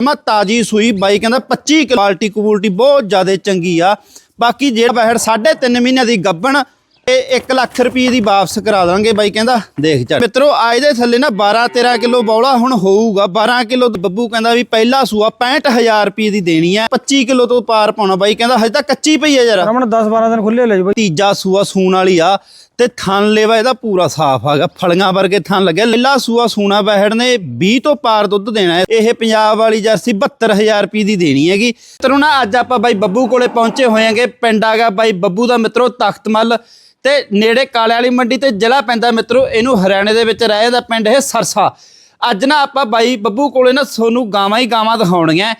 ਮੈਂ ਤਾਜੀ ਸੂਈ ਬਾਈ ਕਹਿੰਦਾ 25 ਕੁਆਲਿਟੀ ਕੁਆਲਿਟੀ ਬਹੁਤ ਜ਼ਿਆਦਾ ਚੰਗੀ ਆ। ਬਾਕੀ ਜਿਹੜਾ ਬਹਿੜ 3.5 ਮਹੀਨਿਆਂ ਦੀ ਗੱਬਣ ਇਹ 1 ਲੱਖ ਰੁਪਏ ਦੀ ਵਾਪਸ ਕਰਾ ਦਾਂਗੇ ਬਾਈ ਕਹਿੰਦਾ ਦੇਖ ਚੱਲ। ਮਿੱਤਰੋ ਅੱਜ ਦੇ ਥੱਲੇ ਨਾ 12 13 ਕਿਲੋ ਬੌਲਾ ਹੁਣ ਹੋਊਗਾ। 12 ਕਿਲੋ ਬੱਬੂ ਕਹਿੰਦਾ ਵੀ ਪਹਿਲਾ ਸੂਆ 65000 ਰੁਪਏ ਦੀ ਦੇਣੀ ਆ। 25 ਕਿਲੋ ਤੋਂ ਪਾਰ ਪਾਉਣਾ ਬਾਈ ਕਹਿੰਦਾ ਹਜੇ ਤਾਂ ਕੱਚੀ ਪਈ ਆ ਜਰਾ ਰਮਣ 10 12 ਦਿਨ ਖੁੱਲੇ ਲੈ ਜੀ ਬਾਈ। ਤੀਜਾ ਸੂਆ ਸੂਣ ਵਾਲੀ ਆ ਤੇ ਥਣ ਲੇਵਾ ਇਹਦਾ ਪੂਰਾ ਸਾਫ਼ ਆਗਾ ਫਲੀਆਂ ਵਰਗੇ ਥਣ ਲੱਗਿਆ ਲੱਲਾ ਸੂਆ ਸੂਣਾ ਬਹਿੜ ਨੇ 20 ਤੋਂ ਪਾਰ ਦੁੱਧ ਦੇਣਾ ਹੈ। ਇਹ ਪੰਜਾਬ ਵਾਲੀ ਜਰਸੀ 72000 ਰੁਪਏ ਦੀ ਦੇਣੀ ਹੈਗੀ। ਮਿੱਤਰੋ ਨਾ ਅੱਜ ਆਪਾਂ ਬਾਈ ਬੱਬੂ ਕੋਲੇ ਪਹੁੰਚੇ ਹੋਏਗੇ ਪਿੰਡ ਆਗਾ ਬਾਈ ਬੱਬੂ ਦਾ ਮਿੱਤਰੋ ਤਖਤਮਲ। ਤੇ ਨੇੜੇ ਕਾਲੇ ਵਾਲੀ ਮੰਡੀ ਤੇ ਜ਼ਿਲ੍ਹਾ ਪੈਂਦਾ ਮਿੱਤਰੋ, ਇਹਨੂੰ ਹਰਿਆਣੇ ਦੇ ਵਿੱਚ ਰਹਿ ਦਾ ਪਿੰਡ ਇਹ ਸਰਸਾ। ਅੱਜ ਨਾ ਆਪਾਂ ਬਾਈ ਬੱਬੂ ਕੋਲੇ ਨਾ ਤੁਹਾਨੂੰ ਗਾਵਾਂ ਹੀ ਗਾਵਾਂ ਦਿਖਾਉਣੀਆਂ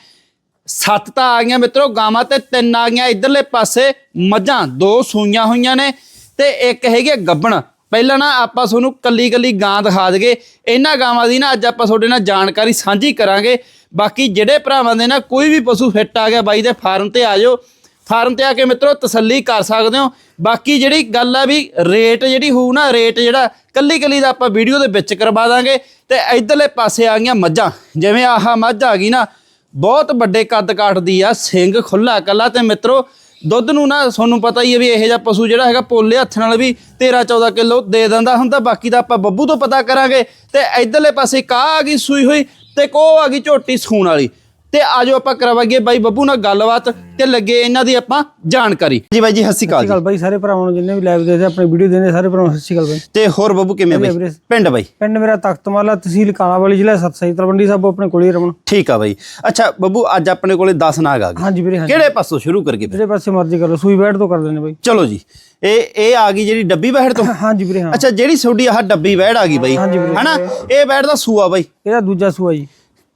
ਸੱਤ ਤਾਂ ਆ ਗਈਆਂ ਮਿੱਤਰੋ, ਗਾਵਾਂ ਤੇ ਤਿੰਨ ਆ ਗਈਆਂ, ਇਧਰਲੇ ਪਾਸੇ ਮੱਝਾਂ ਦੋ ਸੂਈਆਂ ਹੋਈਆਂ ਨੇ ਤੇ ਇੱਕ ਹੈਗੀ ਗੱਬਣ। ਪਹਿਲਾਂ ਨਾ ਆਪਾਂ ਤੁਹਾਨੂੰ ਕੱਲੀ ਕੱਲੀ ਗਾਂ ਦਿਖਾ ਦਗੇ ਇਹਨਾਂ ਗਾਵਾਂ ਦੀ ਨਾ ਅੱਜ ਆਪਾਂ ਤੁਹਾਡੇ ਨਾਲ ਜਾਣਕਾਰੀ ਸਾਂਝੀ ਕਰਾਂਗੇ। ਬਾਕੀ ਜਿਹੜੇ ਭਰਾਵਾਂ ਦੇ ਨਾ ਕੋਈ ਵੀ ਪਸ਼ੂ ਫਿੱਟ ਆ ਗਿਆ ਬਾਈ ਦੇ ਫਾਰਮ ਤੇ ਆ ਜਾਓ। ਫਾਰਮ ਤੇ ਆ ਕੇ ਮਿੱਤਰੋ ਤਸੱਲੀ ਕਰ ਸਕਦੇ ਹੋ। ਬਾਕੀ ਜਿਹੜੀ ਗੱਲ ਆ ਵੀ ਰੇਟ ਜਿਹੜੀ ਹੋਊ ਨਾ, ਰੇਟ ਜਿਹੜਾ ਕੱਲੀ ਕੱਲੀ ਦਾ ਆਪਾਂ ਵੀਡੀਓ ਦੇ ਵਿੱਚ ਕਰਵਾ ਦਾਂਗੇ। ਤੇ ਇਧਰਲੇ ਪਾਸੇ ਆ ਗਈਆਂ ਮੱਝਾਂ। ਜਿਵੇਂ ਆਹ ਮੱਝ ਆ ਗਈ ਨਾ, ਬਹੁਤ ਵੱਡੇ ਕੱਦ ਕਾਟਦੀ ਆ ਸਿੰਘ ਖੁੱਲਾ ਕੱਲਾ ਤੇ ਮਿੱਤਰੋ ਦੁੱਧ ਨੂੰ ਨਾ ਤੁਹਾਨੂੰ ਪਤਾ ਹੀ ਹੈ ਵੀ ਇਹੋ ਜਿਹਾ ਪਸ਼ੂ ਜਿਹੜਾ ਹੈਗਾ ਪੋਲੇ ਹੱਥ ਨਾਲ ਵੀ 13 14 ਕਿਲੋ ਦੇ ਦਿੰਦਾ ਹੁੰਦਾ। ਬਾਕੀ ਦਾ ਆਪਾਂ ਬੱਬੂ ਤੋਂ ਪਤਾ ਕਰਾਂਗੇ। ਤੇ ਇਧਰਲੇ ਪਾਸੇ ਕਾ ਆ ਗਈ ਸੂਈ ਹੋਈ ਤੇ ਕੋ ਆ ਗਈ ਝੋਟੀ ਸੂਣ ਵਾਲੀ। ਤੇ ਆਜੋ ਆਪਾਂ ਕਰਵਾਈਏ ਬਾਈ ਬੱਬੂ ਨਾਲ ਗੱਲਬਾਤ ਤੇ ਲੱਗੇ ਇਹਨਾਂ ਦੀ ਆਪਾਂ ਜਾਣਕਾਰੀ। ਜੀ ਬਾਈ ਜੀ ਸਤਿ ਸ਼੍ਰੀ ਅਕਾਲ ਸਤਿ ਸ਼੍ਰੀ ਅਕਾਲ ਬਾਈ ਸਾਰੇ ਭਰਾਵਾਂ ਨੂੰ ਜਿੰਨੇ ਵੀ ਲਾਈਵ ਦੇਖਦੇ ਆਪਣੀ ਵੀਡੀਓ ਦੇਖਦੇ ਸਾਰੇ ਭਰਾਵਾਂ ਨੂੰ ਸਤਿ ਸ਼੍ਰੀ ਅਕਾਲ ਬਾਈ। ਤੇ ਹੋਰ ਬੱਬੂ ਕਿਵੇਂ ਬਾਈ। ਪਿੰਡ ਬਾਈ? ਪਿੰਡ ਮੇਰਾ ਤਖਤਮਾਲਾ ਤਹਿਸੀਲ ਕਾਲਾਵਾਲੀ ਜ਼ਿਲ੍ਹਾ ਸਤਸਾਈ ਤਲਵੰਡੀ ਸਾਹਿਬ ਆਪਣੇ ਕੋਲ ਹੀ ਰਮਣ ਠੀਕ ਆ ਬਾਈ। ਅੱਛਾ ਬੱਬੂ ਅੱਜ ਆਪਣੇ ਕੋਲੇ 10 ਨਾਗ ਆ ਗਏ। ਹਾਂਜੀ ਵੀਰੇ ਹਾਂਜੀ। ਕਿਹੜੇ ਪਾਸੋਂ ਸ਼ੁਰੂ ਕਰਗੇ ਜਿਹੜੇ ਪਾਸੇ ਮਰਜ਼ੀ ਕਰ ਲਓ ਸੂਈ ਬੈਠ ਤੋਂ ਕਰ ਲੈਣੇ ਬਾਈ। ਚਲੋ ਜੀ। ਇਹ ਇਹ ਆ ਗਈ ਜਿਹੜੀ ਡੱਬੀ ਬਹਿੜ ਤੋਂ? ਹਾਂਜੀ ਵੀਰੇ ਹਾਂ। ਅੱਛਾ ਜਿਹੜੀ ਤੁਹਾਡੀ ਆਹ ਡੱਬੀ ਬਹਿੜ ਆ ਗਈ ਬਾਈ। ਹਾਂਜੀ ਵੀਰੇ। ਹਨਾ? ਇਹ ਬਹਿੜ ਦਾ ਸੂਆ ਬਾਈ। ਇਹਦਾ ਦੂਜਾ ਸੂਆ ਜੀ।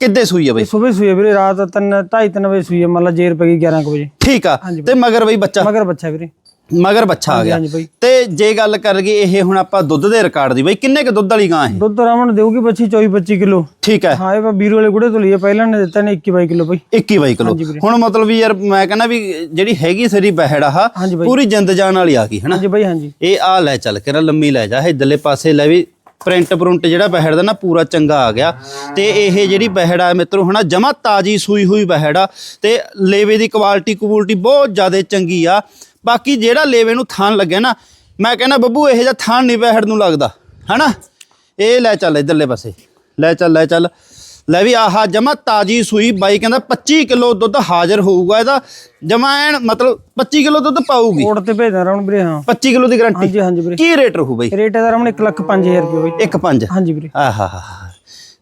ਕਿੱਦੇ ਸੂਈ ਆ ਬਾਈ? ਸਵੇਰ ਸੂਈ ਹੈ ਵੀਰੇ ਰਾਤ 3 2:30 ਵਜੇ ਸੂਈ ਹੈ ਮੰਨ ਲਾ ਜੇਰ ਪੈ ਗਈ 11 ਕੁ ਵਜੇ। ਠੀਕ ਆ। ਤੇ ਮਗਰ ਬਾਈ ਬੱਚਾ? ਮਗਰ ਬੱਚਾ ਵੀਰੇ। ਮਗਰ ਬੱਚਾ ਆ ਗਿਆ। ਤੇ ਜੇ ਗੱਲ ਕਰ ਗਏ ਇਹ ਹੁਣ ਆਪਾਂ ਦੁੱਧ ਦੇ ਰਿਕਾਰਡ ਦੀ ਬਾਈ ਕਿੰਨੇ ਕ ਦੁੱਧ ਵਾਲੀ ਗਾਂ ਇਹ? ਦੁੱਧ ਰਮਣ ਦੇਊਗੀ ਬੱਚੀ 24 25 ਕਿਲੋ। ਠੀਕ ਹੈ। ਹਾਂ ਇਹ ਵੀਰ ਵਾਲੇ ਗੁੜੇ ਤੋਂ ਲਈ ਹੈ ਪਹਿਲਾਂ ਨੇ ਦਿੱਤਾ ਨੇ 21 22 ਕਿਲੋ ਬਾਈ। 21 ਬਾਈ ਕਿਲੋ। ਹਾਂਜੀ ਵੀਰੇ। ਹੁਣ ਮਤਲਬ ਵੀ ਯਾਰ ਮੈਂ ਕਹਿੰਦਾ ਵੀ ਜਿਹੜੀ ਹੈਗੀ ਸਰੀ ਬਹਿੜ ਆਹ। ਪੂਰੀ ਜਿੰਦ ਜਾਨ ਵਾਲੀ ਆ ਗਈ ਹਨਾ? ਹਾਂਜੀ ਬਾਈ ਹਾਂਜੀ। ਇਹ ਆ ਲੈ ਚੱਲ ਕੇ ਨਾ ਲੰਮੀ ਲੈ ਜਾ ਇਧਰਲੇ ਪਾਸੇ ਲੈ ਵੀ ਪ੍ਰਿੰਟ ਪ੍ਰਿੰਟ ਜਿਹੜਾ ਬਹਿੜ ਦਾ ਨਾ ਪੂਰਾ ਚੰਗਾ ਆ ਗਿਆ। ਤੇ ਇਹ ਜਿਹੜੀ ਬਹਿੜ ਆ ਮਿੱਤਰੋ, ਹਨਾ, ਜਮਾ ਤਾਜੀ ਸੂਈ ਹੋਈ ਬਹਿੜ ਆ। ਤੇ ਲੇਵੇ ਦੀ ਕੁਆਲਿਟੀ ਕੁਆਲਿਟੀ ਬਹੁਤ ਜ਼ਿਆਦਾ ਚੰਗੀ ਆ। ਬਾਕੀ ਜਿਹੜਾ ਲੇਵੇ ਨੂੰ ਥਾਨ ਲੱਗਿਆ ਨਾ, ਮੈਂ ਕਹਿੰਦਾ, ਬੱਬੂ, ਇਹ ਜਿਹਾ ਥਾਨ ਨਹੀਂ ਬਹਿੜ ਨੂੰ ਲੱਗਦਾ, ਹਨਾ? ਇਹ ਲੈ ਚੱਲ ਇਧਰਲੇ ਪਾਸੇ। ਲੈ ਚੱਲ ਲੈ ਚੱਲ। ਲੈ ਵੀ ਆਹ ਜਮਾ ਤਾਜੀ ਸੂਈ ਬਾਈ ਕਹਿੰਦਾ 25 ਕਿਲੋ ਦੁੱਧ ਹਾਜ਼ਰ ਹੋਊਗਾ ਇਹਦਾ। ਜਮਾ ਐਨ ਮਤਲਬ 25 ਕਿਲੋ ਦੁੱਧ ਪਾਊਗੀ। ਕੋਡ ਤੇ ਭੇਜਦਾ ਰਮਣ ਵੀਰੇ ਹਾਂ। 25 ਕਿਲੋ ਦੀ ਗਾਰੰਟੀ। ਹਾਂਜੀ ਹਾਂਜੀ ਵੀਰੇ। ਕੀ ਰੇਟ ਰਹੂ ਬਈ ਰੇਟ ਇਹਦਾ ਰਮਣ 1 ਲੱਖ 5000 ਰੁਪਏ ਬਾਈ ਇੱਕ ਪੰਜ। ਹਾਂਜੀ ਵੀਰੇ। ਆਹਾ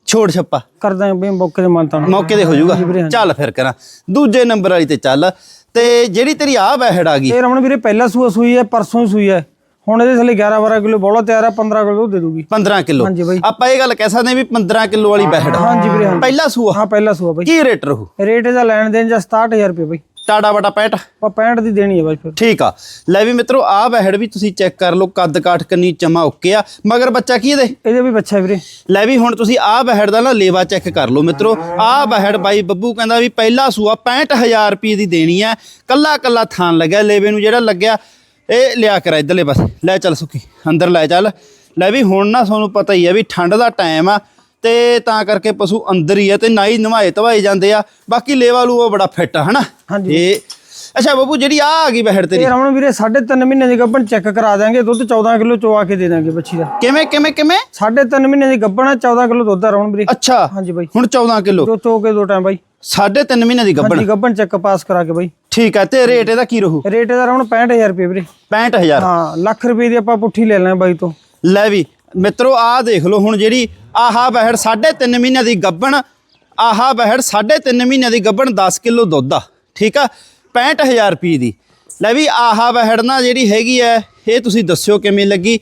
ਛੋੜ ਛੱਪਾ। ਕਰਦਾ ਬਈ ਮੌਕੇ ਤੇ ਮੰਨਤਾ ਮੌਕੇ ਤੇ ਹੋ ਜਾਊਗਾ। ਚੱਲ ਫਿਰ ਕਰਾਂ। ਦੂਜੇ ਨੰਬਰ ਵਾਲੀ ਤੇ ਚੱਲ। ਤੇ ਜਿਹੜੀ ਤੇਰੀ ਆ ਬਹਿੜ ਆ ਗਈ। ਇਹ ਰਮਣ ਵੀਰੇ ਪਹਿਲਾ ਸੂਆ ਸੂਈ ਹੈ ਪਰਸੋਂ ਸੂਈ ਹੈ। ਹੁਣ ਇਹਦੇ ਥੱਲੇ 11 12 ਕਿਲੋ ਬੋਲਾ ਤਿਆਰ ਹੈ 15 ਕਿਲੋ ਦੇ ਦੂਗੀ। 15 ਕਿਲੋ। ਹਾਂਜੀ ਬਾਈ। ਆਪਾਂ ਇਹ ਗੱਲ ਕਹਿ ਸਕਦੇ ਹਾਂ ਵੀ 15 ਕਿਲੋ ਵਾਲੀ ਬਹਿੜ ਹਾਂਜੀ ਵੀਰੇ ਹਾਂ ਪਹਿਲਾ ਸੂਆ। ਹਾਂ ਪਹਿਲਾ ਸੂਆ ਬਾਈ। ਕੀ ਰੇਟ ਰਹੂ? ਰੇਟ ਇਹਦਾ ਲੈਣ ਦੇਣ ਜਾਂ 67000 ਰੁਪਏ ਬਾਈ। ਟਾੜਾ ਬਟਾ ਪੈਟ ਆਪਾਂ 65 ਦੀ ਦੇਣੀ ਹੈ ਬਾਈ ਫਿਰ। ਠੀਕ ਆ। ਲੈ ਵੀ ਮਿੱਤਰੋ ਆ ਬਹਿੜ ਵੀ ਤੁਸੀਂ ਚੈੱਕ ਕਰ ਲਓ ਕੱਦ ਕਾਠ ਕੰਨੀ ਚਮਾ ਓਕੇ ਆ। ਮਗਰ ਬੱਚਾ ਕੀ ਇਹਦੇ? ਇਹਦੇ ਵੀ ਬੱਚਾ ਵੀਰੇ। ਲੈ ਵੀ ਹੁਣ ਤੁਸੀਂ ਆਹ ਬਹਿੜ ਦਾ ਨਾ ਲੇਵਾ ਚੈੱਕ ਕਰ ਲਓ ਮਿੱਤਰੋ। ਆਹ ਬਹਿੜ ਬਾਈ ਬੱਬੂ ਕਹਿੰਦਾ ਵੀ ਪਹਿਲਾ ਸੂਆ 65000 ਰੁਪਏ ਦੀ ਦੇਣੀ ਹੈ ਕੱਲਾ ਕੱਲਾ ਥਾਨ ਲੱਗਿਆ ਲੇਵੇ ਨੂੰ ਜਿਹੜਾ ਲੱਗਿਆ ਇਹ ਲਿਆ ਕਰ ਇਧਰਲੇ ਬਸ ਲੈ ਚੱਲ ਸੁੱਕੀ ਅੰਦਰ ਲੈ ਚੱਲ। ਲੈ ਵੀ ਹੁਣ ਨਾ ਤੁਹਾਨੂੰ ਪਤਾ ਹੀ ਹੈ ਵੀ ਠੰਡ ਦਾ ਟਾਈਮ ਆ ਤੇ ਤਾਂ ਕਰਕੇ ਪਸ਼ੂ ਅੰਦਰ ਹੀ ਆ ਤੇ ਨਾ ਹੀ ਨਵਾਏ ਧਵਾਏ ਜਾਂਦੇ ਆ। ਬਾਕੀ ਲੇਵਾ ਲੂ ਉਹ ਬੜਾ ਫਿੱਟ ਆ ਹਨਾ? ਹਾਂਜੀ। ਇਹ ਅੱਛਾ ਬੱਬੂ ਜਿਹੜੀ ਆ ਆ ਗਈ ਬਹਿੜ ਤੇਰੀ। ਇਹ ਰਮਣ ਵੀਰੇ 3.5 ਮਹੀਨੇ ਦੀ ਗੱਭਣ ਚੈੱਕ ਕਰਾ ਦਾਂਗੇ ਦੁੱਧ 14 ਕਿਲੋ ਚੋਆ ਕੇ ਦੇ ਦਾਂਗੇ ਬੱਚੀ ਦਾ। ਕਿਵੇਂ ਕਿਵੇਂ ਕਿਵੇਂ? 3.5 ਮਹੀਨੇ ਦੀ ਗੱਭਣ ਹੈ 14 ਕਿਲੋ ਦੁੱਧ ਆ ਰਮਣ ਵੀਰੇ। ਅੱਛਾ। ਹਾਂਜੀ ਬਾਈ। ਹੁਣ 14 ਕਿਲੋ। ਦੋ ਚੋ ਕੇ ਦੋ ਟਾਈਮ ਬਾਈ। ਸਾਢੇ ਤਿੰਨ ਮਹੀਨੇ ਦੀ ਗੱਬਣ ਹਾਂਜੀ ਗੱਭਣ ਚੈੱਕ ਪਾਸ ਕਰਾ ਕੇ ਬਾਈ। ਠੀਕ ਹੈ ਤੇ ਰੇਟ ਇਹਦਾ ਕੀ ਰਹੂ? ਰੇਟ ਇਹਦਾ ਰਮਣ 65000 ਰੁਪਏ ਵੀਰੇ। 65000 ਹਾਂ ਲੱਖ ਰੁਪਏ ਦੀ ਆਪਾਂ ਪੁੱਠੀ ਲੈ ਲੈਣਾ ਬਾਈ ਤੋਂ। ਲੈ ਵੀ ਮਿੱਤਰੋ ਆਹ ਦੇਖ ਲਓ ਹੁਣ ਜਿਹੜੀ ਆਹਾ ਬਹਿੜ ਸਾਢੇ ਤਿੰਨ ਮਹੀਨਿਆਂ ਦੀ ਗੱਬਣ ਆਹਾ ਬਹਿੜ ਸਾਢੇ ਤਿੰਨ ਮਹੀਨਿਆਂ ਦੀ ਗੱਬਣ 10 ਕਿਲੋ ਦੁੱਧ ਆ ਠੀਕ ਆ? 65000 ਰੁਪਏ ਦੀ। ਲੈ ਵੀ ਆਹਾ ਬਹਿੜ ਨਾ ਜਿਹੜੀ ਹੈਗੀ ਐ ਇਹ ਤੁਸੀਂ ਦੱਸਿਓ ਕਿਵੇਂ ਲੱਗੀ?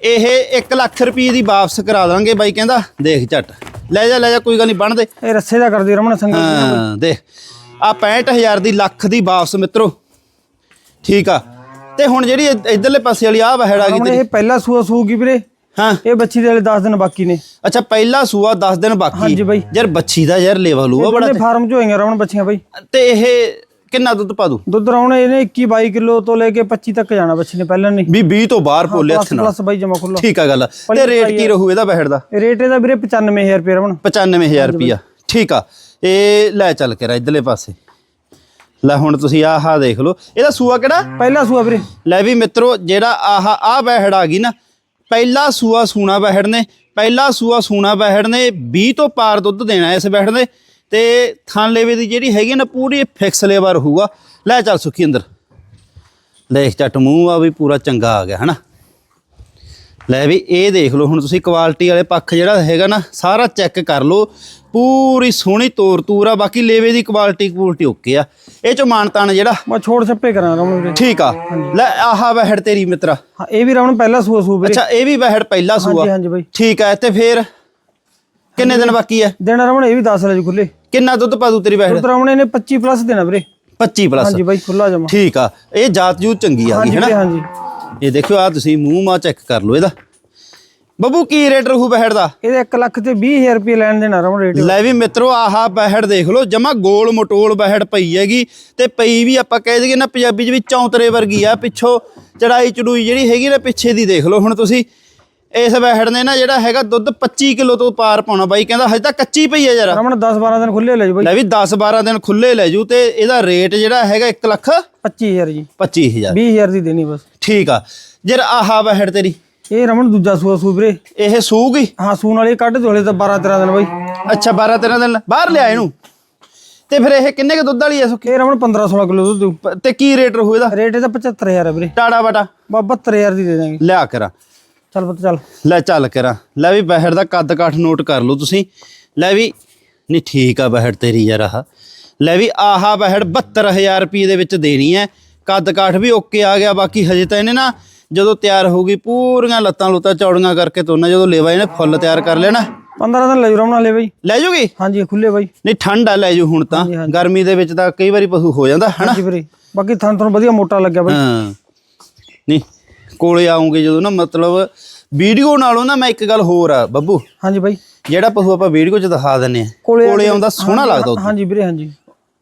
ਇਹ 1 ਲੱਖ ਰੁਪਏ ਦੀ ਵਾਪਸ ਕਰਾ ਦਾਂਗੇ ਬਾਈ ਕਹਿੰਦਾ ਦੇਖ ਝੱਟ। ਲੈ ਜਾ ਲੈ ਜਾ ਕੋਈ ਗੱਲ ਨਹੀਂ ਬਣ ਦੇ। ਇਹ ਰੱਸੇ ਦਾ ਕਰਦੀ ਰਮਣ ਸੰਗਤ ਹਾਂ ਦੇਖ ਆ 65000 ਦੀ ਲੱਖ ਦੀ ਵਾਪਸ ਮਿੱਤਰੋ। ਠੀਕ ਆ। ਤੇ ਹੁਣ ਜਿਹੜੀ ਇਧਰਲੇ ਪਾਸੇ ਵਾਲੀ ਆ ਬਹਿੜ ਆ ਗਈ ਤੇਰੀ। ਇਹ ਪਹਿਲਾ ਸੂਆ ਸੂਗੀ ਵੀਰੇ? ਹਾਂ। ਇਹ ਬੱਚੀ ਦੇ ਵਾਲੇ 10 ਦਿਨ ਬਾਕੀ ਨੇ। ਅੱਛਾ ਪਹਿਲਾ ਸੂਆ 10 ਦਿਨ ਬਾਕੀ। ਹਾਂਜੀ ਬਾਈ। ਯਾਰ ਬੱਚੀ ਦਾ ਯਾਰ ਲੈਵਲ ਹੋਊਗਾ ਬੜਾ ਫਾਰਮ ਚ ਹੋਏਗਾ ਰਮਣ ਬੱਚੀਆਂ ਬਾਈ। ਤੇ ਇਹ ਕਿੰਨਾ ਦੁੱਧ ਪਾ ਦੂ? ਦੁੱਧ ਰਮਣ ਇਹਨੇ 21 22 ਕਿਲੋ ਤੋਂ ਲੈ ਕੇ 25 ਤੱਕ ਜਾਣਾ ਬੱਚੀ ਨੇ ਪਹਿਲਾਂ ਨਹੀਂ। ਵੀ 20 ਤੋਂ ਬਾਹਰ ਪੋਲੇ ਹੱਥ ਨਾਲ। ਪਲੱਸ ਬਾਈ ਜਮਾ ਖੁੱਲਾ ਠੀਕ ਆ ਗੱਲ। ਤੇ ਰੇਟ ਕੀ ਰਹੂ ਇਹਦਾ ਬਹਿੜ ਦਾ? ਰੇਟ ਇਹਦਾ ਵੀਰੇ 95000 ਰੁਪਏ ਰਮਣ 95000 ਰੁਪਿਆ ਠੀਕ ਆ। ਇਹ ਲੈ ਚੱਲ ਕੇ ਰਾ ਇਧਰਲੇ ਪਾਸੇ। ਲੈ ਹੁਣ ਤੁਸੀਂ ਆਹ ਦੇਖ ਲਓ। ਇਹਦਾ ਸੂਆ ਕਿਹੜਾ? ਪਹਿਲਾ ਸੂਆ ਵੀਰੇ। ਲੈ ਵੀ ਮਿੱਤਰੋ ਜਿਹੜਾ ਆਹ ਆ ਬਹਿੜ ਆ ਗਈ ਨਾ ਪਹਿਲਾ ਸੂਆ ਸੂਣਾ ਬਹਿੜ ਨੇ। ਪਹਿਲਾ ਸੂਆ ਸੂਣਾ ਬਹਿੜ ਨੇ। 20 ਤੋਂ ਪਾਰ ਦੁੱਧ ਦੇਣਾ ਇਸ ਬਹਿੜ ਨੇ। ਤੇ ਥਣ ਲੇਵੇ ਦੀ ਜਿਹੜੀ ਹੈਗੀ ਨਾ ਪੂਰੀ ਫਿਕਸ ਲੇਵਰ ਹੋਊਗਾ ਲੈ ਚੱਲ ਸੁੱਖੀ ਅੰਦਰ। ਦੇਖ ਚੱਟ ਮੂੰਹ ਆ ਵੀ ਪੂਰਾ ਚੰਗਾ ਆ ਗਿਆ ਹਨਾ? ਲੈ ਵੀ ਇਹ ਦੇਖ ਲਓ ਹੁਣ ਤੁਸੀਂ ਕੁਆਲਿਟੀ ਵਾਲੇ ਪੱਖ ਜਿਹੜਾ ਹੈਗਾ ਨਾ ਸਾਰਾ ਚੈੱਕ ਕਰ ਲਓ। ਪੂਰੀ ਸੋਹਣੀ ਤੋਰ ਤੂਰ ਆ ਬਾਕੀ ਲੇਵੇ ਦੀ ਕੁਆਲਿਟੀ ਕੁਆਲਿਟੀ ਓਕੇ ਆ। ਇਹ ਚ ਮਾਨਤਾਨ ਜਿਹੜਾ ਮੈਂ ਛੋੜ ਛੱਪੇ ਕਰਾਂ ਰਮਣ ਵੀਰੇ ਠੀਕ ਆ। ਲੈ ਆਹਾ ਵਹਿੜ ਤੇਰੀ ਮਿੱਤਰਾ। ਹਾਂ ਇਹ ਵੀ ਰਮਣ ਪਹਿਲਾ ਸੂਆ ਸੂ ਵੀਰੇ। ਅੱਛਾ ਇਹ ਵੀ ਵਹਿੜ ਪਹਿਲਾ ਹਾਂਜੀ ਸੂਆ। ਹਾਂਜੀ ਬਾਈ। ਠੀਕ ਆ ਤੇ ਫੇਰ ਕਿੰਨੇ ਦਿਨ ਬਾਕੀ ਆ? ਦਿਨ ਰਮਣ ਇਹ ਵੀ 10 ਲੈ ਜੀ ਖੁੱਲੇ। ਕਿੰਨਾ ਦੁੱਧ ਪਾ ਦੂ ਤੇਰੀ ਉਧਰ ਰਮਣ ਇਹਨੇ 25 ਪਲੱਸ ਦੇਣਾ ਵੀਰੇ। 25 ਪਲੱਸ ਹਾਂਜੀ ਬਾਈ ਖੁੱਲਾ ਜਮਾ। ਠੀਕ ਆ ਇਹ ਜਾਤ ਜੂਤ ਚੰਗੀ ਆ ਗਈ ਹੈਨਾ ਹਾਂਜੀ। ਇਹ ਦੇਖਿਓ ਆ ਤੁਸੀਂ ਮੂੰਹ ਮਾ ਚੈੱਕ ਕਰ ਲਓ ਇਹਦਾ। ਬੱਬੂ ਕੀ ਰੇਟ ਰਹੂ ਵਹਿੜ ਦਾ? ਇਹਦੇ 1 ਲੱਖ ਤੇ 20000 ਰੁਪਏ ਲੈਣ ਦੇਣਾ ਰਮਣ ਰੇਟ। ਲੈ ਵੀ ਮਿੱਤਰੋ ਆਹਾ ਬਹਿੜ ਦੇਖ ਲਓ ਜਮਾ ਗੋਲ ਮਟੋਲ ਬਹਿੜ ਪਈ ਹੈਗੀ। ਤੇ ਪਈ ਵੀ ਆਪਾਂ ਕਹਿ ਦਈਏ ਨਾ ਪੰਜਾਬੀ ਚ ਵੀ ਚੌਂਤਰੇ ਵਰਗੀ ਆ। ਪਿੱਛੋਂ ਚੜਾਈ ਚੜੂਈ ਜਿਹੜੀ ਹੈਗੀ ਨਾ ਪਿੱਛੇ ਦੀ ਦੇਖ ਲਓ ਹੁਣ ਤੁਸੀਂ। ਇਸ ਬਹਿੜ ਨੇ ਨਾ ਜਿਹੜਾ ਹੈਗਾ ਦੁੱਧ 25 ਕਿਲੋ ਤੋਂ ਪਾਰ ਪਾਉਣਾ ਬਾਈ ਕਹਿੰਦਾ ਹਜੇ ਤਾਂ ਕੱਚੀ ਪਈ ਹੈ ਜਰਾ ਰਮਣ 10 12 ਦਿਨ ਖੁੱਲੇ ਲੈ ਜੀ ਬਾਈ। ਲੈ ਵੀ 10 12 ਦਿਨ ਖੁੱਲੇ ਲੈ ਜੂ ਤੇ ਇਹਦਾ ਰੇਟ ਜਿਹੜਾ ਹੈਗਾ 1 ਲੱਖ 25000 ਜੀ। 25000 20000 ਦੀ ਦੇਣੀ ਬਸ। ਠੀਕ ਆ। ਜਰ ਆਹਾ ਬਹਿੜ ਤੇਰੀ। ਇਹ ਰਮਣ ਦੂਜਾ ਸੂਆ ਸੂ ਵੀਰੇ। ਇਹ ਸੂਗੀ? ਹਾਂ ਸੂਣ ਵਾਲੀ ਕੱਢ ਦੋਲੇ ਤਾਂ 12 13 ਦਿਨ ਬਾਈ। ਅੱਛਾ 12 13 ਦਿਨ। ਬਾਹਰ ਲਿਆ ਇਹਨੂੰ। ਤੇ ਫਿਰ ਇਹ ਕਿੰਨੇ ਕ ਦੁੱਧ ਵਾਲੀ ਐ ਸੁੱਕੀ? ਇਹ ਰਮਣ 15 16 ਕਿਲੋ ਦੁੱਧ ਤੇ ਕੀ ਰੇਟ ਰਹੂ ਇਹਦਾ? ਰੇਟ ਇਹਦਾ 75000 ਹੈ ਵੀਰੇ। ਟਾੜਾ ਬਟਾ। ਬਾ 72000 ਦੀ ਦੇ ਦਾਂਗੇ। ਲਿਆ ਕਰਾਂ। ਚੱਲ ਪੁੱਤ ਚੱਲ। ਲੈ ਚੱਲ ਕਰਾਂ। ਲੈ ਵੀ ਬਹਿੜ ਦਾ ਕੱਦ ਕਾਠ ਨੋਟ ਕਰ ਲਓ ਤੁਸੀਂ। ਲੈ ਵੀ ਨਹੀਂ ਠੀਕ ਆ ਬਹਿੜ ਤੇਰੀ ਯਾਰ ਆਹ। ਲੈ ਵੀ ਆਹਾ ਬਹਿੜ 72000 ਰੁਪਏ ਦੇ ਵਿੱਚ ਦੇਣੀ ਹੈ ਕੱਦ ਕਾਠ ਵੀ ਓਕੇ ਆ ਗਿਆ ਬਾਕੀ ਹਜੇ ਤਾਂ ਇਹਨੇ ਨਾ ਜਦੋਂ ਤਿਆਰ ਹੋਊਗੀ ਪੂਰੀਆਂ ਲੱਤਾਂ ਲੁੱਤਾਂ ਚੌੜੀਆਂ ਕਰਕੇ ਤੋਨਾ ਜਦੋਂ ਲੇਵਾ ਇਹਨੇ ਫੁੱਲ ਤਿਆਰ ਕਰ ਲੈਣਾ। 15 ਦਿਨ ਲੈ ਜੂ ਰਮਣ ਹਲੇ ਬਾਈ। ਲੈ ਜੂਗੀ? ਹਾਂਜੀ ਖੁੱਲੇ ਬਾਈ। ਨਹੀਂ ਠੰਡ ਆ ਲੈ ਜੂ ਹੁਣ ਤਾਂ। ਹਾਂਜੀ, ਹਾਂਜੀ। ਗਰਮੀ ਦੇ ਵਿੱਚ ਤਾਂ ਕਈ ਵਾਰੀ ਪਸ਼ੂ ਹੋ ਜਾਂਦਾ ਹਨਾ? ਹਾਂਜੀ ਵੀਰੇ। ਬਾਕੀ ਥਾਂ ਤੁਹਾਨੂੰ ਵਧੀਆ ਮੋਟਾ ਲੱਗਿਆ ਬਾਈ। ਹਾਂ। ਨਹੀਂ ਕੋਲੇ ਆਉਂਗੇ ਜਦੋਂ ਨਾ ਮਤਲਬ ਵੀਡੀਓ ਨਾਲੋਂ ਨਾ ਮੈਂ ਇੱਕ ਗੱਲ ਹੋਰ ਆ ਬੱਬੂ। ਹਾਂਜੀ ਬਾਈ। ਜਿਹੜਾ ਪਸ਼ੂ ਆਪਾਂ ਵੀਡੀਓ 'ਚ ਦਿਖਾ ਦਿੰਨੇ ਆ ਕੋਲੇ ਆਉਂਦਾ ਸੋਹਣਾ ਲੱਗਦਾ ਉੱਥੇ। ਹਾਂਜੀ ਵੀਰੇ ਹਾਂਜੀ।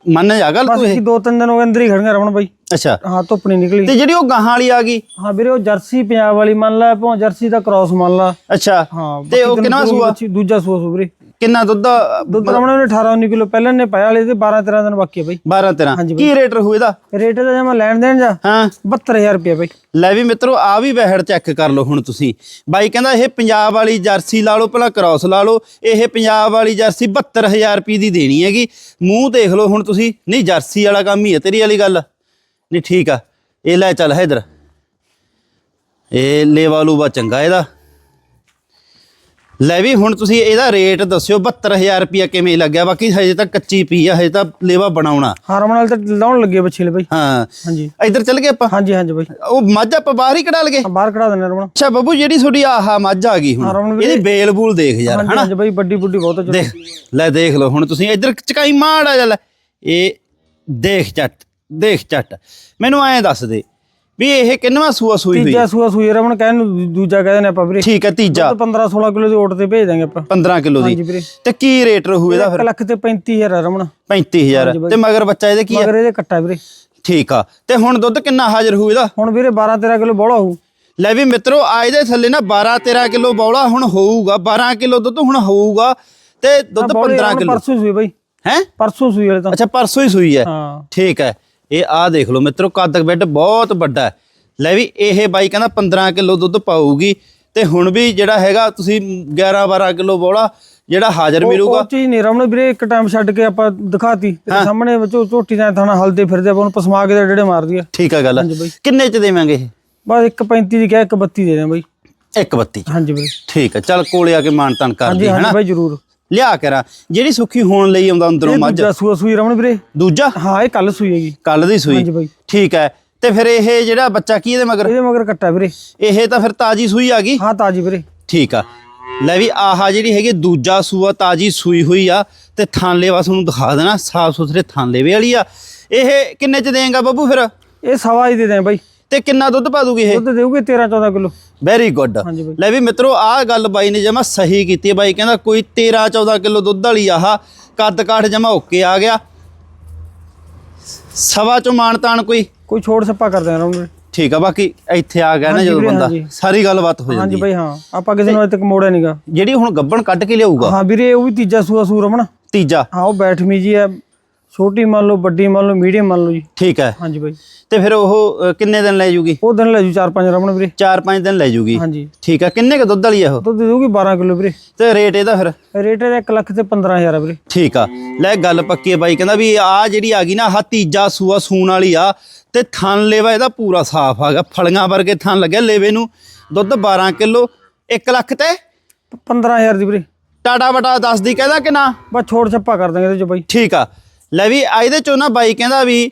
ਮੰਨ ਜਾ ਗੱਲ ਤੂੰ ਇਹ? ਦੋ ਤਿੰਨ ਦਿਨ ਹੋ ਗਏ ਅੰਦਰ ਹੀ ਖੜੀਆਂ ਰਮਣ ਬਾਈ। ਅੱਛਾ। ਹਾਂ ਧੁੱਪ ਨਹੀਂ ਨਿਕਲੀ। ਤੇ ਜਿਹੜੀ ਉਹ ਗਾਹਾਂ ਵਾਲੀ ਆ ਗਈ? ਹਾਂ ਵੀਰੇ ਉਹ ਜਰਸੀ ਪੰਜਾਬ ਵਾਲੀ ਮੰਨ ਲਾ ਭੋਂ ਜਰਸੀ ਦਾ ਕ੍ਰਾਸ ਮੰਨ ਲਾ। ਅੱਛਾ। ਹਾਂ ਤੇ ਉਹ ਕਿੰਨਾ ਸੂਆ? ਦੂਜਾ ਸੂਆ ਸੂ ਵੀਰੇ। ਕਿੰਨਾ ਦੁੱਧ? ਆ? ਦੁੱਧ ਰਮਣ ਨੇ 18 19 ਕਿਲੋ ਪਹਿਲਾਂ ਨੇ ਪਾਇਆ ਵਾਲੇ ਤੇ 12 13 ਦਿਨ ਬਾਕੀ ਹੈ ਬਾਈ। 12 13 ਹਾਂਜੀ ਕੀ ਰੇਟ ਰਹੂ ਇਹਦਾ? ਰੇਟ ਦਾ ਜੇ ਮੈਂ ਲੈਣ ਦੇਣ ਜਾ। ਹਾਂ। 72000 ਰੁਪਏ ਬਾਈ। ਲੈ ਵੀ ਮਿੱਤਰੋ ਆ ਵੀ ਵਹਿੜ ਚੈੱਕ ਕਰ ਲਓ ਹੁਣ ਤੁਸੀਂ। ਬਾਈ ਕਹਿੰਦਾ ਇਹ ਪੰਜਾਬ ਵਾਲੀ ਜਰਸੀ ਲਾ ਲਓ ਭਲਾ ਕ੍ਰਾਸ ਲਾ ਲਓ। ਇਹ ਪੰਜਾਬ ਵਾਲੀ ਜਰਸੀ 72000 ਰੁਪਏ ਦੀ ਦੇਣੀ ਹੈਗੀ। ਮੂੰਹ ਦੇਖ ਲਓ ਹੁਣ ਤੁਸੀਂ। ਨਹੀਂ ਜਰਸੀ ਵਾਲਾ ਕੰਮ ਹੀ ਹੈ ਤੇਰੀ ਵਾਲੀ ਗੱਲ। ਨਹੀਂ ਠੀਕ ਆ। ਇਹ ਲੈ ਚੱਲ ਹੈ ਇਧਰ ਇਹ ਲੇਵਾ ਲੂਵਾ ਚੰਗਾ ਇਹਦਾ। ਲੈ ਵੀ ਹੁਣ ਤੁਸੀਂ ਇਹਦਾ ਰੇਟ ਦੱਸਿਓ 72000 ਰੁਪਿਆ ਕਿਵੇਂ ਲੱਗਿਆ? ਬਾਕੀ ਹਜੇ ਤਾਂ ਕੱਚੀ ਪੀ ਆ ਹਜੇ ਤਾਂ ਲੇਵਾ ਬਣਾਉਣਾ। ਹਾਂ ਰਮਣ ਵਾਲੇ ਤੇ ਲਾਉਣ ਲੱਗੇ ਬੱਚੇ ਲੈ ਬਾਈ। ਹਾਂ। ਹਾਂਜੀ। ਇੱਧਰ ਚੱਲ ਗਏ ਆਪਾਂ? ਹਾਂਜੀ ਹਾਂਜੀ ਬਾਈ। ਉਹ ਮੱਝ ਆਪਾਂ ਬਾਹਰ ਹੀ ਕਢਾ ਲਗੇ? ਬਾਹਰ ਕਢਾ ਦਿੰਦੇ ਰਮਣ ਅੱਛਾ ਬੱਬੂ ਜਿਹੜੀ ਤੁਹਾਡੀ ਆਹਾ ਮੱਝ ਆ ਗਈ ਹੁਣ। ਇਹਦੀ ਬੇਲ ਬੂਲ ਦੇਖ ਯਾਰ ਹਨਾ? ਹਾਂਜੀ ਬਾਈ ਵੱਡੀ ਬੁੱਢੀ ਬਹੁਤ। ਦੇਖ ਲੈ ਦੇਖ ਲਓ ਹੁਣ ਤੁਸੀਂ ਇੱਧਰ ਚਕਾਈ ਮਾੜਾ ਜਾ ਲੈ। ਇਹ ਦੇਖ ਚੱਟ ਦੇਖ ਚੱਟ ਮੈਨੂੰ ਐਂ ਦੱਸ ਦੇ ਵੀ ਇਹ ਕਿੰਨਵਾ ਸੂਆ ਸੂਈ ਹੋਈ? ਤੀਜਾ ਸੂਆ ਸੂਈ ਰਮਣ ਕਹਿਣ ਨੂੰ ਦੂ- ਦੂਜਾ ਕਹਿੰਦੇ ਨੇ ਆਪਾਂ ਵੀਰੇ। ਠੀਕ ਹੈ ਤੀਜਾ। 15 16 ਕਿਲੋ ਦੀ ਓਟ ਤੇ ਭੇਜ ਦਾਂਗੇ ਆਪਾਂ। 15 ਕਿਲੋ ਦੀ। ਤੇ ਕੀ ਰੇਟ ਰਹੂ ਇਹਦਾ 1 ਲੱਖ ਤੇ 35000 ਆ ਰਮਣ 35000 ਤੇ ਮਗਰ ਬੱਚਾ ਇਹਦੇ ਕੀ ਹੈ ਮਗਰ ਇਹਦੇ ਕੱਟਾ ਵੀਰੇ। ਠੀਕ ਆ। ਤੇ ਹੁਣ ਦੁੱਧ ਕਿੰਨਾ ਹਾਜ਼ਰ ਹੋਊ ਇਹਦਾ? ਹੁਣ ਵੀਰੇ 12 13 ਕਿਲੋ ਬੋਲਾ ਹੋਊ। ਲੈ ਵੀ ਮਿੱਤਰੋ ਆ ਇਹਦੇ ਥੱਲੇ ਨਾ 12 13 ਕਿਲੋ ਬੌਲਾ ਹੁਣ ਹੋਊਗਾ। 12 ਕਿਲੋ ਦੁੱਧ ਹੁਣ ਹੋਊਗਾ। ਤੇ ਦੁੱਧ ਬੌਲੇ 15 ਹੁਣ ਕਿਲੋ। ਪਰਸੋਂ ਸੂਈ ਬਾਈ। ਹੈ? ਪਰਸੋਂ ਸੂਈ ਵਾਲੇ ਤਾਂ। ਅੱਛਾ ਪਰਸੋਂ ਹੀ ਸੂਈ ਹੈ। ਹਾਂ। ਠੀਕ ਹੈ। ਇਹ ਆਹ ਦੇਖ ਲਓ ਮਿੱਤਰੋ ਕੱਦ ਬੈੱਡ ਬਹੁਤ ਵੱਡਾ ਹੈ। ਲੈ ਵੀ ਇਹ ਬਾਈ ਕਹਿੰਦਾ 15 ਕਿਲੋ ਦੁੱਧ ਪਾਊਗੀ ਤੇ ਹੁਣ ਵੀ ਜਿਹੜਾ ਹੈਗਾ ਤੁਸੀਂ 11 12 ਕਿਲੋ ਬੋਲਾ ਜਿਹੜਾ ਹਾਜ਼ਰ ਮਿਲੂਗਾ। ਉਹ ਚੀਜ਼ ਨਹੀਂ ਰਮਣ ਵੀਰੇ ਇੱਕ ਟਾਈਮ ਛੱਡ ਕੇ ਆਪਾਂ ਦਿਖਾਤੀ। ਤੇਰੇ ਸਾਹਮਣੇ ਵਿੱਚੋਂ ਝੋਟੀ ਦਾ ਥਾਣਾ ਹਲਦੇ ਫਿਰਦੇ ਆਪਾਂ ਉਹਨੂੰ ਪਸਮਾ ਕੇ ਤੇ ਡੇੜੇ ਮਾਰਦੀ ਆ। ਠੀਕ ਹੈ ਗੱਲ। ਕਿੰਨੇ ਚ ਦੇਵਾਂਗੇ ਇਹ? ਬਸ ਇੱਕ 35 ਦੀ ਕਿਹਾ ਇੱਕ 32 ਦੇ ਦੇ ਬਾਈ। 132 ਹਾਂਜੀ ਬਾਈ। ਠੀਕ ਹੈ ਚੱਲ ਕੋਲੇ ਆ ਕੇ ਮਾਨ ਤਾਨ ਕਰ ਦੇ ਹਾਂਜੀ ਹਨਾ? ਬਾਈ ਜ਼ਰੂਰ। ਲਿਆ ਕਰਾਂ। ਜਿਹੜੀ ਸੁੱਖੀ ਹੋਣ ਲਈ ਆਉਂਦਾ ਅੰਦਰੋਂ ਮੱਝ। ਦੂਜਾ ਸੂਆ ਸੂਈ ਰਮਣ ਵੀਰੇ। ਦੂਜਾ? ਹਾਂ ਇਹ ਕੱਲ ਸੂਈ ਹੈਗੀ। ਕੱਲ ਦੀ ਸੂਈ। ਹਾਂਜੀ ਬਾਈ। ਠੀਕ ਹੈ ਤੇ ਫਿਰ ਇਹ ਜਿਹੜਾ ਬੱਚਾ ਕੀ ਇਹਦੇ ਮਗਰ? ਇਹਦੇ ਮਗਰ ਕੱਟਾ ਵੀਰੇ। ਇਹ ਤਾਂ ਫਿਰ ਤਾਜੀ ਸੂਈ ਆ ਗਈ? ਹਾਂ ਤਾਜੀ ਵੀਰੇ। ਠੀਕ ਆ। ਲੈ ਵੀ ਆਹਾ ਜਿਹੜੀ ਹੈਗੀ ਦੂਜਾ ਸੂਆ ਤਾਜੀ ਸੂਈ ਹੋਈ ਆ ਤੇ ਥਾਂਲੇ ਵਾ ਤੁਹਾਨੂੰ ਦਿਖਾ ਦੇਣਾ ਸਾਫ਼ ਸੁਥਰੇ ਥਾਂਲੇ ਵਾਲੀ ਆ। ਇਹ ਕਿੰਨੇ ਚ ਦੇਂਗਾ ਬੱਬੂ ਫਿਰ? ਇਹ ਸਵਾ ਹੀ ਦੇ ਦੇ ਬਾਈ। ਤੇ ਕਿੰਨਾ ਦੁੱਧ ਪਾ ਦੂਗੀ ਇਹ? ਦੁੱਧ ਦੇਊਗੇ 13 14 ਕਿਲੋ। ਵੈਰੀ ਗੁੱਡ ਲੈ ਵੀ ਮਿੱਤਰੋ ਆਹ ਗੱਲ ਬਾਈ ਨੇ ਜਮਾ ਸਹੀ ਕੀਤੀ ਹੈ ਬਾਈ ਕਹਿੰਦਾ ਕੋਈ 13 14 ਕਿਲੋ ਦੁੱਧ ਵਾਲੀ ਆਹ। ਕੱਦ ਕਾਠ ਜਮਾ ਓਕੇ ਆ ਗਿਆ। ਸਵਾ ਚੋਂ ਮਾਨ ਤਾਨ ਕੋਈ? ਕੋਈ ਛੋੜ ਛੱਪਾ ਕਰ ਦੇਣਾ ਰਮਣ ਵੀਰੇ ਠੀਕ ਆ ਬਾਕੀ ਇੱਥੇ ਆ ਗਿਆ ਨਾ ਹਾਂਜੀ ਜਦੋਂ ਵੀਰੇ, ਬੰਦਾ ਹਾਂਜੀ। ਸਾਰੀ ਗੱਲਬਾਤ ਹੋ ਹਾਂਜੀ ਜਾਂਦੀ ਹੈ। ਬਾਈ ਹਾਂ। ਆਪਾਂ ਕਿਸੇ ਨੂੰ ਅਜੇ ਤੱਕ ਮੋੜਿਆ ਨਹੀਂਗਾ ਜਿਹੜੀ ਹੁਣ ਗੱਬਣ ਕੱਢ ਕੇ ਲਿਆਊਗਾ। ਹਾਂ ਵੀਰੇ ਉਹ ਵੀ ਤੀਜਾ ਸੂਆ ਸੂ ਰਮਣ ਤੀਜਾ। ਹਾਂ ਉਹ ਬੈਠਵੀਂ ਜੀ ਹੈ ਛੋਟੀ ਮੰਨ ਲਓ ਵੱਡੀ ਮੰਨ ਲਓ ਮੀਡੀਅਮ ਮੰਨ ਲਓ ਜੀ। ਠੀਕ ਹੈ। ਹਾਂਜੀ ਬਾਈ। ਤੇ ਫਿਰ ਉਹ ਅ, ਕਿੰਨੇ ਦਿਨ ਲੈ ਜੂਗੀ? ਉਹ ਦਿਨ ਲੈ ਜੂ ਚਾਰ ਪੰਜ ਰਮਣ ਵੀਰੇ। 4-5 ਦਿਨ ਲੈ ਜੂਗੀ। ਹਾਂਜੀ। ਠੀਕ ਹੈ ਕਿੰਨੇ ਕ ਦੁੱਧ ਵਾਲੀ ਆ ਉਹ? ਦੁੱਧ ਦੇ ਦੂਗੀ 12 ਕਿਲੋ ਵੀਰੇ। ਤੇ ਰੇਟ ਇਹਦਾ ਫਿਰ? ਰੇਟ ਇਹਦਾ 1 ਲੱਖ ਤੇ 15000 ਆ ਵੀਰੇ। ਠੀਕ ਆ। ਲੈ ਗੱਲ ਪੱਕੀ ਆ ਬਾਈ ਕਹਿੰਦਾ ਵੀ ਆ ਜਿਹੜੀ ਆ ਗਈ ਨਾ ਆਹ ਤੀਜਾ ਸੂਆ ਸੂਣ ਵਾਲੀ ਆ ਤੇ ਥਣ ਲੇਵਾ ਇਹਦਾ ਪੂਰਾ ਸਾਫ਼ ਆਗਾ ਫਲੀਆਂ ਵਰਗੇ ਥਣ ਲੱਗਿਆ ਲੇਵੇ ਨੂੰ। ਦੁੱਧ 12 ਕਿਲੋ 1 ਲੱਖ ਤੇ? 15000 ਦੀ ਵੀਰੇ। ਟਾਟਾ ਬਟਾ ਦੱਸਦੀ ਕਹਿੰਦਾ ਕਿ ਨਾ? ਬਸ ਛੋੜ ਛੱਪਾ ਕਰ ਦਾਂਗੇ ਇਹਦੇ ਚ ਬਾਈ। ਠੀਕ ਆ। ਲੈ ਵੀ ਆ ਇਹਦੇ ਚੋਂ ਨਾ ਬਾਈ ਕਹਿੰਦਾ ਵੀ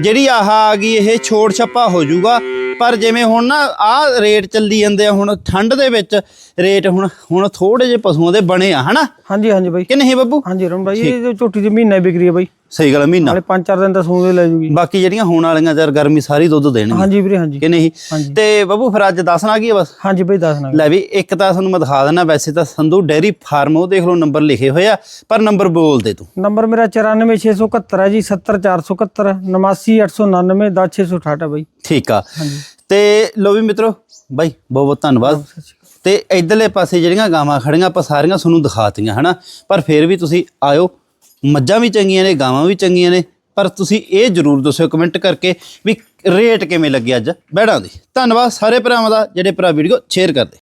ਜਿਹੜੀ ਆਹ ਆ ਗਈ ਇਹ ਛੋੜ ਛੱਪਾ ਹੋ ਜਾਊਗਾ। ਪਰ ਜਿਵੇਂ ਹੁਣ ਨਾ ਆਹ ਰੇਟ ਚੱਲੀ ਜਾਂਦੇ ਆ ਹੁਣ ਠੰਡ ਦੇ ਵਿੱਚ ਰੇਟ ਹੁਣ ਹੁਣ ਥੋੜੇ ਜਿਹੇ ਪਸ਼ੂਆਂ ਦੇ ਬਣੇ ਆ ਹਨਾ? ਹਾਂਜੀ ਹਾਂਜੀ ਬਾਈ। ਕਿ ਨਹੀਂ ਬੱਬੂ? ਹਾਂਜੀ ਰਮਣ ਬਾਈ ਇਹ ਝੋਟੀ ਦੀ ਮਹੀਨਾ ਵਿਕਰੀ ਹੈ ਬਾਈ। ਸਹੀ ਗੱਲ ਆ, ਮਹੀਨਾ। ਨਾਲੇ 5-4 ਦਿਨ ਦਾ ਸੂਏ ਲੈ ਜੂਗੀ। ਬਾਕੀ ਜਿਹੜੀਆਂ ਹੋਣ ਵਾਲੀਆਂ ਯਾਰ ਗਰਮੀ ਸਾਰੀ ਦੁੱਧ ਦੇਣਗੇ ਹਾਂਜੀ ਵੀਰੇ ਹਾਂਜੀ। ਕਿ ਨਹੀਂ? ਹਾਂਜੀ। ਤੇ ਬੱਬੂ ਫਿਰ ਅੱਜ ਦੱਸਣਾ ਕੀ ਹੈ ਬਸ? ਹਾਂਜੀ ਬਾਈ ਦੱਸਣਾ ਲੈ ਵੀ ਇੱਕ ਤਾਂ ਤੁਹਾਨੂੰ ਮੈਂ ਦਿਖਾ ਦਿੰਦਾ ਵੈਸੇ ਤਾਂ ਸੰਧੂ ਡੈਰੀ ਫਾਰਮ ਉਹ ਦੇਖ ਲਓ ਨੰਬਰ ਲਿਖੇ ਹੋਏ ਆ ਪਰ ਨੰਬਰ ਬੋਲ ਦੇ ਤੂੰ। ਨੰਬਰ ਮੇਰਾ 94671 ਹੈ ਜੀ 70471 89899 10668 ਹੈ ਬਾਈ। ਠੀਕ ਆ। ਹਾਂਜੀ। ਤੇ ਲੋ ਵੀ ਮਿੱਤਰੋ ਬਾਈ ਬਹੁਤ ਬਹੁਤ ਧੰਨਵਾਦ। ਤੇ ਇਧਰਲੇ ਪਾਸੇ ਜਿਹੜੀਆਂ ਗਾਵਾਂ ਖੜੀਆਂ ਆਪਾਂ ਸਾਰੀਆਂ ਤੁਹਾਨੂੰ ਦਿਖਾਤੀਆਂ ਹਨਾ? ਪਰ ਫਿਰ ਵੀ ਤੁਸੀਂ ਆਇਓ ਮੱਝਾਂ ਵੀ ਚੰਗੀਆਂ ਨੇ, ਗਾਵਾਂ ਵੀ ਚੰਗੀਆਂ ਨੇ, ਪਰ ਤੁਸੀਂ ਇਹ ਜਰੂਰ ਦੱਸਿਓ ਕਮੈਂਟ ਕਰਕੇ ਵੀ ਰੇਟ ਕਿਵੇਂ ਲੱਗੇ ਅੱਜ ਬੈੜਾਂ ਦੀ। ਧੰਨਵਾਦ ਸਾਰੇ ਭਰਾਵਾਂ ਦਾ, ਜਿਹੜੇ ਭਰਾ ਵੀਡੀਓ ਸ਼ੇਅਰ ਕਰਦੇ।